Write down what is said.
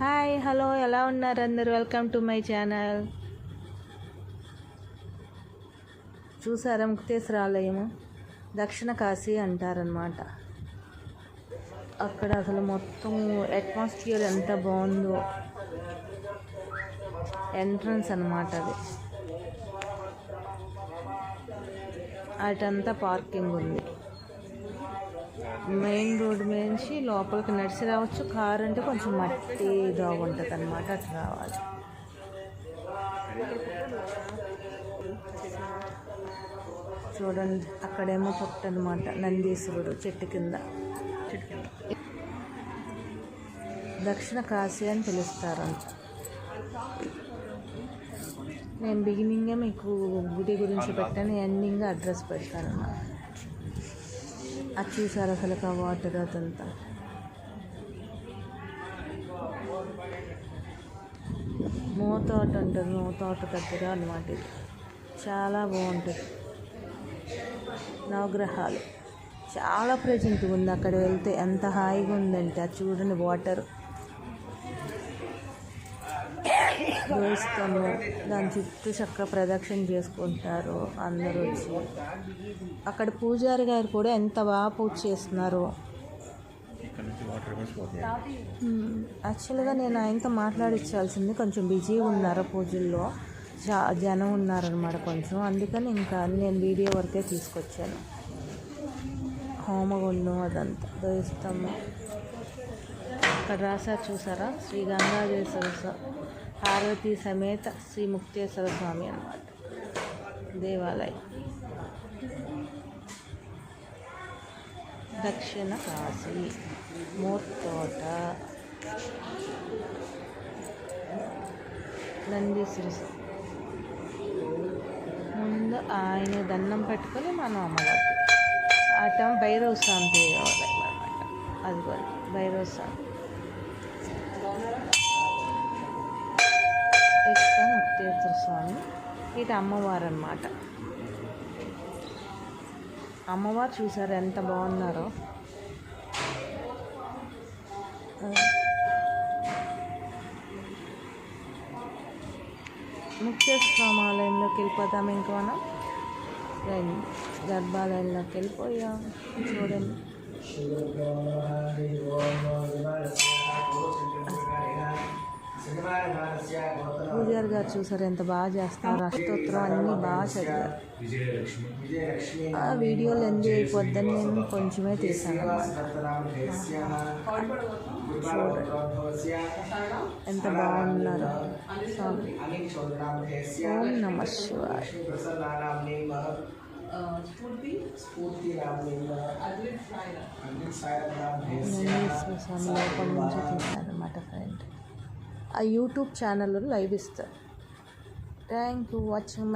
Hi hello ఎలా ఉన్నారు అందరు? Welcome to my channel. చూసారా ముక్తేశ్వర ఆలయము దక్షిణ కాశీ అంటారనమాట అక్కడ అసలు మొత్తం అట్మాస్ఫియర్ ఎంత బాగుందో. ఎంట్రన్స్ అనమాట అది. అటంతా పార్కింగ్ ఉంది. మెయిన్ నుంచి లోపలికి నడిచి రావచ్చు. కార్ అంటే కొంచెం మట్టి దాగు ఉంటుంది అనమాట అట్లా రావాలి. చూడండి అక్కడేమో పుట్ట అనమాట నందీశ్వరుడు చెట్టు కింద. దక్షిణ కాశీ అని పిలుస్తారంట. నేను బిగినింగే మీకు గుడి గురించి పెట్టాను. ఎండింగ్ అడ్రస్ పెడతాను అన్నమాట అది చూసారు అసలు ఆ వాటర్ అదంతా? మోతోట అంటారు మోతోట దగ్గర అనమాట ఇది. చాలా బాగుంటుంది. నవగ్రహాలు. చాలా ప్రజెంట్ ఉంది. అక్కడ వెళ్తే ఎంత హాయిగా ఉందంటే అది చూడండి వాటర్ దోస్తము దాని చుట్టూ చక్కగా ప్రదక్షిణ చేసుకుంటారు అందరూ వచ్చి. అక్కడ పూజారి గారు కూడా ఎంత బాగా పూజ చేస్తున్నారు. యాక్చువల్గా నేను ఆయనతో మాట్లాడించాల్సింది కొంచెం బిజీగా ఉన్నారు పూజల్లో. జా జనం ఉన్నారనమాట కొంచెం. అందుకని ఇంకా నేను వీడియో వరకే తీసుకొచ్చాను. హోమగుండం అదంతా దోస్తాము ఇక్కడ రాశారు చూసారా? శ్రీ గంగాధేశ్వర సరస్వ పార్వతీ సమేత శ్రీ ముక్తేశ్వర స్వామి అన్నమాట. దేవాలయం. దక్షిణ కాశీ మూర్తోట నందీశ్వర స్వామి. ముందు ఆయన దండం పెట్టుకొని మనం అమ్మవారికి అట భైరవ స్వామి దేవాలయం. అది కూడా భైరవ స్వామి ముక్తేశ్వర స్వామి ఇది అమ్మవారు అనమాట అమ్మవారు చూసారు ఎంత బాగున్నారో. ముక్తేశ్వర స్వామి ఆలయంలోకి వెళ్ళిపోతాం ఇంకా మనం. గర్భాలయంలోకి వెళ్ళిపోయాం. చూడండి. పూజారి గారు చూసారు ఎంత బాగా చేస్తున్నారు అష్టోత్తరం అన్నీ బాగా చదివారు. ఆ వీడియోలు ఎంజాయ్ అయిపోద్దని నేను కొంచెమే తీసాను ఎంత బాగున్నారు. ఓం నమ శివాయ. తీశారన్నమాట ఫ్రెండ్ ఆ యూట్యూబ్ ఛానల్లో లైవ్ ఇస్తారు థ్యాంక్ యూ వాచింగ్ మై